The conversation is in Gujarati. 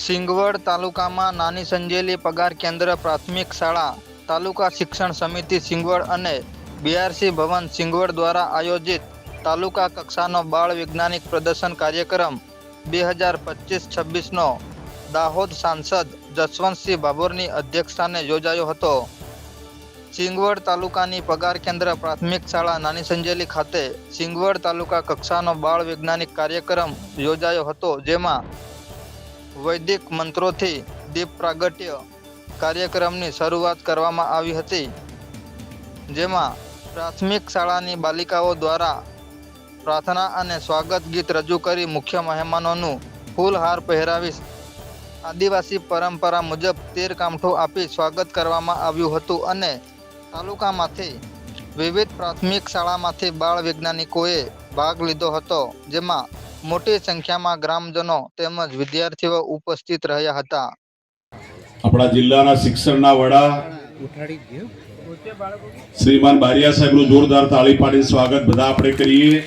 સિંગવડ તાલુકામાં નાની સંજેલી પગાર કેન્દ્ર પ્રાથમિક શાળા, તાલુકા શિક્ષણ સમિતિ સિંગવડ અને બીઆરસી ભવન સિંગવડ દ્વારા આયોજિત તાલુકા કક્ષાનો બાળ વૈજ્ઞાનિક પ્રદર્શન કાર્યક્રમ બે હજાર પચીસ છવ્વીસનો દાહોદ સાંસદ જસવંતસિંહ ભાભોરની અધ્યક્ષસ્થાને યોજાયો હતો. સિંગવડ તાલુકાની પગાર કેન્દ્ર પ્રાથમિક શાળા, નાની સંજેલી ખાતે સિંગવડ તાલુકા કક્ષાનો બાળ વૈજ્ઞાનિક કાર્યક્રમ યોજાયો હતો, જેમાં વૈદિક મંત્રોથી દીપ પ્રાગટ્ય કાર્યક્રમની શરૂઆત કરવામાં આવી હતી. જેમાં પ્રાથમિક શાળાની બાલિકાઓ દ્વારા પ્રાર્થના અને સ્વાગત ગીત રજૂ કરી મુખ્ય મહેમાનોનું ફૂલહાર પહેરાવી આદિવાસી પરંપરા મુજબ તેર કામઠું આપી સ્વાગત કરવામાં આવ્યું હતું અને તાલુકામાંથી વિવિધ પ્રાથમિક શાળામાંથી બાળ વૈજ્ઞાનિકોએ ભાગ લીધો હતો. જેમાં મોટી સંખ્યામાં ગ્રામજનો તેમજ વિદ્યાર્થીઓ ઉપસ્થિત રહ્યા હતા. આપણા જિલ્લાના શિક્ષણના વડા શ્રીમાન બારિયા સાહેબનું જોરદાર તાળી પાડીને સ્વાગત. બધા આપણે કરીએ.